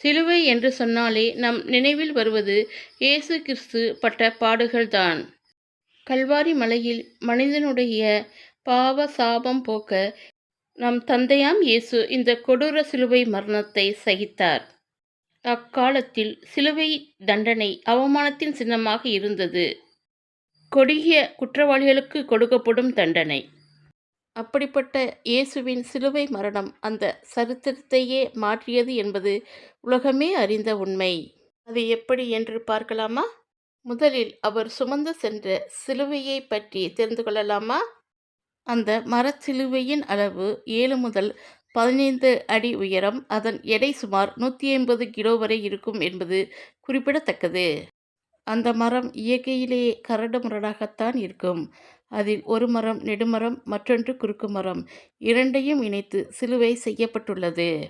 சிலுவை என்று சொன்னாலே நம் நினைவில் வருவது இயேசு கிறிஸ்து பட்ட பாடுகள்தான். கல்வாரி மலையில் மனிதனுடைய பாவ சாபம் போக்க நம் தந்தையாம் இயேசு இந்த கொடூர சிலுவை மரணத்தை சகித்தார். அக்காலத்தில் சிலுவை தண்டனை அவமானத்தின் சின்னமாக இருந்தது. கொடிய குற்றவாளிகளுக்கு கொடுக்கப்படும் தண்டனை. அப்படிப்பட்ட இயேசுவின் சிலுவை மரணம் அந்த சரித்திரத்தையே மாற்றியது என்பது உலகமே அறிந்த உண்மை. அது எப்படி என்று பார்க்கலாமா? முதலில் அவர் சுமந்து சென்ற சிலுவையை பற்றி தெரிந்து கொள்ளலாமா? அந்த மரச்சிலுவையின் அளவு ஏழு முதல் பதினைந்து அடி உயரம் அதன் எடை சுமார் நூற்றி ஐம்பது கிலோ வரை இருக்கும் என்பது குறிப்பிடத்தக்கது. அந்த மரம் இயற்கையிலேயே கரடு முரடாகத்தான் இருக்கும். அதில் ஒரு மரம் நெடுமரம் மற்றொன்று குறுக்கு மரம். இரண்டையும் இணைத்து சிலுவை செய்யப்பட்டுள்ளது.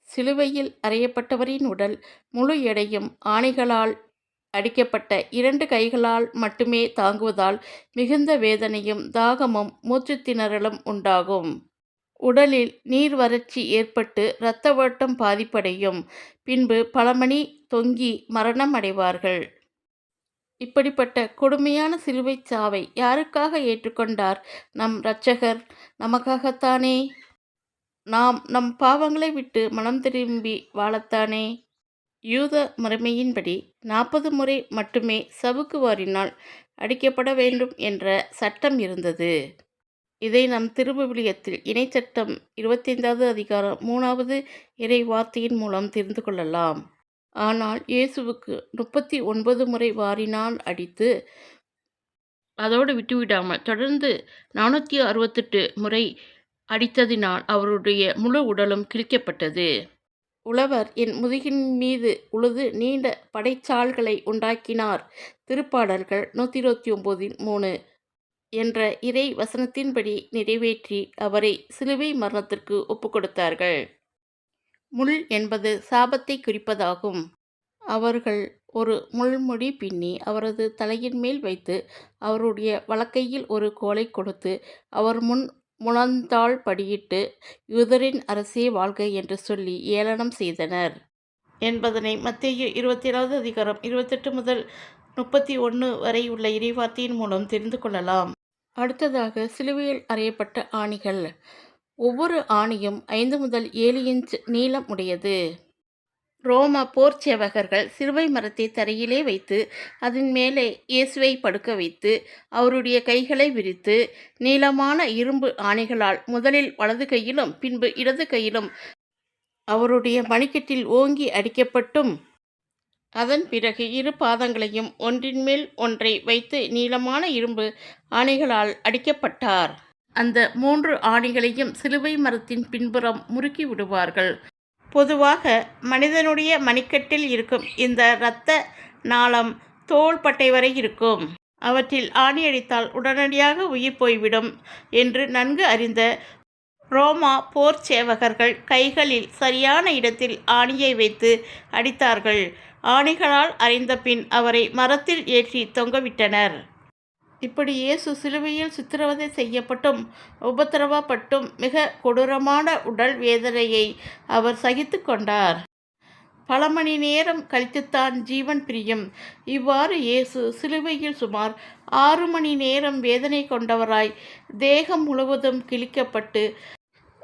சிலுவையில் அறையப்பட்டவரின் உடல் முழு எடையும் ஆணைகளால் அடிக்கப்பட்ட இரண்டு கைகளால் மட்டுமே தாங்குவதால் மிகுந்த வேதனையும் தாகமும் மூச்சு திணறலும் உண்டாகும். உடலில் நீர் வறட்சி ஏற்பட்டு இரத்த ஓட்டம் பாதிப்படையும். பின்பு பல மணி தொங்கி மரணம் அடைவார்கள். இப்படிப்பட்ட கொடுமையான சிலுவைச் சாவை யாருக்காக ஏற்றுக்கொண்டார்? நம் இரட்சகர் நமக்காகத்தானே? நாம் நம் பாவங்களை விட்டு மனம் திரும்பி வாழத்தானே? யூத முறைமையின்படி நாற்பது முறை மட்டுமே சவுக்கு வாரினால் அடிக்கப்பட வேண்டும் என்ற சட்டம் இருந்தது. இதை நம் திருவிவிலியத்தில் இணைச்சட்டம் இருபத்தைந்தாவது அதிகாரம் மூணாவது இறை வார்த்தையின் மூலம் தெரிந்து கொள்ளலாம். ஆனால் இயேசுவுக்கு முப்பத்தி ஒன்பது முறை வாரினால் அடித்து அதோடு விட்டுவிடாமல் தொடர்ந்து நானூற்றி அறுபத்தெட்டு முறை அடித்ததினால் அவருடைய முழு உடலும் கிழிக்கப்பட்டது. உழவர் என் முதுகின் மீது உழுது நீண்ட படைச்சால்களை உண்டாக்கினார். திருப்பாடல்கள் நூற்றி இருபத்தி ஒம்போதின் மூணு என்ற இறை வசனத்தின்படி நிறைவேற்றி அவரை சிலுவை மரணத்திற்கு ஒப்புக்கொடுத்தார்கள். முள் என்பது சாபத்தை குறிப்பதாகும். அவர்கள் ஒரு முள்முடி பின்னி அவரது தலையின் மேல் வைத்து அவருடைய வழக்கையில் ஒரு கோலை கொடுத்து அவர் முன் முழந்தாள் படியிட்டு யூதரின் அரசே வாழ்க என்று சொல்லி ஏளனம் செய்தனர். என்பதனை மத்திய இருபத்தி ஏழாவது அதிகாரம் இருபத்தெட்டு முதல் முப்பத்தி ஒன்று வரை உள்ள இறைவார்த்தையின் மூலம் தெரிந்து கொள்ளலாம். அடுத்ததாக சிலுவையில் அறையப்பட்ட ஆணிகள். ஒவ்வொரு ஆணியும் ஐந்து முதல் ஏழு இன்ச் நீளம் உடையது. ரோம போர் சேவகர்கள் மரத்தை தரையிலே வைத்து அதன் மேலே இயேசுவை படுக்க வைத்து அவருடைய கைகளை விரித்து நீளமான இரும்பு ஆணைகளால் முதலில் வலது கையிலும் பின்பு இடது கையிலும் அவருடைய மணிக்கட்டில் ஓங்கி அடிக்கப்பட்டும். அதன் பிறகு இரு பாதங்களையும் ஒன்றின் மேல் ஒன்றை வைத்து நீளமான இரும்பு ஆணைகளால் அடிக்கப்பட்டார். அந்த மூன்று ஆணிகளையும் சிலுவை மரத்தின் பின்புறம் முறுக்கி விடுவார்கள். பொதுவாக மனிதனுடைய மணிக்கட்டில் இருக்கும் இந்த இரத்த நாளம் தோள்பட்டை வரை இருக்கும். அவற்றில் ஆணி அடித்தால் உடனடியாக உயிர் போய்விடும் என்று நன்கு அறிந்த ரோமா போர் சேவகர்கள் கைகளில் சரியான இடத்தில் ஆணியை வைத்து அடித்தார்கள். ஆணிகளால் அறிந்த பின் அவரை மரத்தில் ஏற்றி தொங்கவிட்டனர். இப்படி இயேசு சிலுவையில் சித்திரவதை செய்யப்பட்டும் உபத்திரவப்பட்டும் மிக கொடூரமான உடல் வேதனையை அவர் சகித்து கொண்டார். பல மணி நேரம் கழித்துத்தான் ஜீவன் பிரியும். இவ்வாறு இயேசு சிலுவையில் சுமார் ஆறு மணி நேரம் வேதனை கொண்டவராய் தேகம் முழுவதும் கிழிக்கப்பட்டு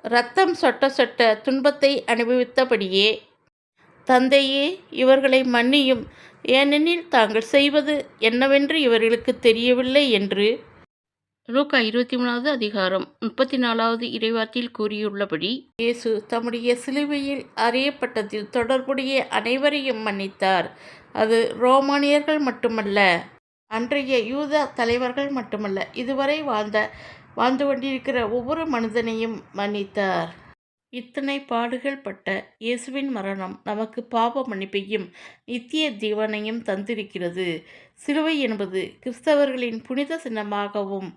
இரத்தம் சொட்ட சொட்ட துன்பத்தை அனுபவித்தபடியே தந்தையே இவர்களை மன்னியும். ஏனெனில் தாங்கள் செய்வது என்னவென்று இவர்களுக்கு தெரியவில்லை என்று. லூக்கா இருபத்தி மூணாவது அதிகாரம் முப்பத்தி நாலாவது இறைவார்த்தையில் கூறியுள்ளபடி இயேசு தம்முடைய சிலுவையில் அறியப்பட்டதில் தொடர்புடைய அனைவரையும் மன்னித்தார். அது ரோமானியர்கள் மட்டுமல்ல அன்றைய யூத தலைவர்கள் மட்டுமல்ல இதுவரை வாழ்ந்த வாழ்ந்து கொண்டிருக்கிற ஒவ்வொரு மனிதனையும் மன்னித்தார். இத்தனை பாடுகள் பட்ட இயேசுவின் மரணம் நமக்கு பாவ மன்னிப்பையும் நித்திய ஜீவனையும் தந்திருக்கிறது. சிலுவை என்பது கிறிஸ்தவர்களின் புனித சின்னமாகவும்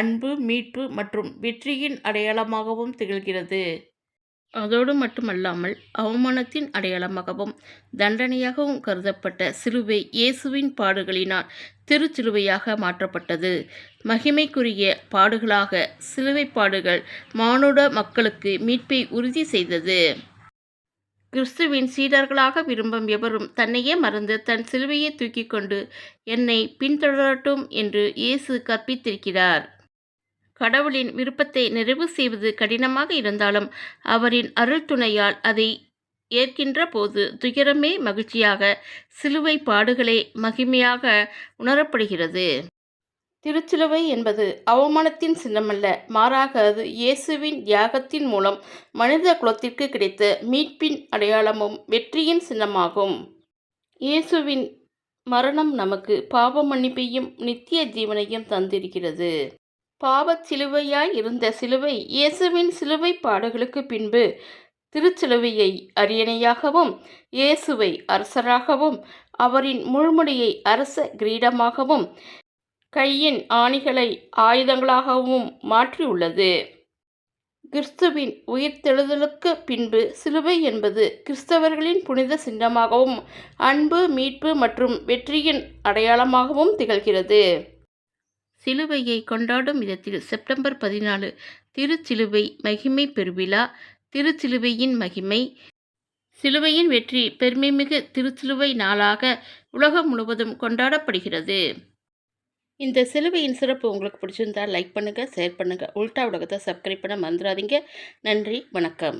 அன்பு மீட்பு மற்றும் வெற்றியின் அடையாளமாகவும் திகழ்கிறது. அதோடு மட்டுமல்லாமல் அவமானத்தின் அடையாளமாகவும் தண்டனையாகவும் கருதப்பட்ட சிலுவை இயேசுவின் பாடுகளினால் திருச்சிலுவையாக மாற்றப்பட்டது. மகிமைக்குரிய பாடுகளாக சிலுவை பாடுகள் மானுட மக்களுக்கு மீட்பை உறுதி செய்தது. கிறிஸ்துவின் சீடர்களாக விரும்பும் எவரும் தன்னையே மறந்து தன் சிலுவையை தூக்கிக் கொண்டு என்னை பின்தொடரட்டும் என்று இயேசு கற்பித்திருக்கிறார். கடவுளின் விருப்பத்தை நிறைவு செய்வது கடினமாக இருந்தாலும் அவரின் அருள் துணையால் அதை ஏற்கின்ற போது துயரமே மகிழ்ச்சியாக சிலுவை பாடுகளே மகிமையாக உணரப்படுகிறது. திருச்சிலுவை என்பது அவமானத்தின் சின்னமல்ல. மாறாக அது இயேசுவின் தியாகத்தின் மூலம் மனித குலத்திற்கு கிடைத்த மீட்பின் அடையாளமும் வெற்றியின் சின்னமாகும். இயேசுவின் மரணம் நமக்கு பாவ மன்னிப்பையும் நித்திய ஜீவனையும் தந்திருக்கிறது. பாவச் சிலுவையாய் இருந்த சிலுவை இயேசுவின் சிலுவை பாடுகளுக்கு பின்பு திருச்சிலுவையை அரியணையாகவும் இயேசுவை அரசராகவும் அவரின் முழுமுடியை அரச கிரீடமாகவும் கையின் ஆணிகளை ஆயுதங்களாகவும் மாற்றியுள்ளது. கிறிஸ்துவின் உயிர்த்தெழுதலுக்கு பின்பு சிலுவை என்பது கிறிஸ்தவர்களின் புனித சின்னமாகவும் அன்பு மீட்பு மற்றும் வெற்றியின் அடையாளமாகவும் திகழ்கிறது. சிலுவையை கொண்டாடும் விதத்தில் செப்டம்பர் பதினாலு திருச்சிலுவை மகிமை பெருவிழா திருச்சிலுவையின் மகிமை. சிலுவையின் வெற்றி பெருமைமிகு திருச்சிலுவை நாளாக உலகம் முழுவதும் கொண்டாடப்படுகிறது. இந்த சிலுவையின் சிறப்பு உங்களுக்கு பிடிச்சிருந்தா லைக் பண்ணுங்கள் ஷேர் பண்ணுங்கள் உல்டா உலகத்தை சப்ஸ்கிரைப் பண்ண மறந்துடாதீங்க. நன்றி வணக்கம்.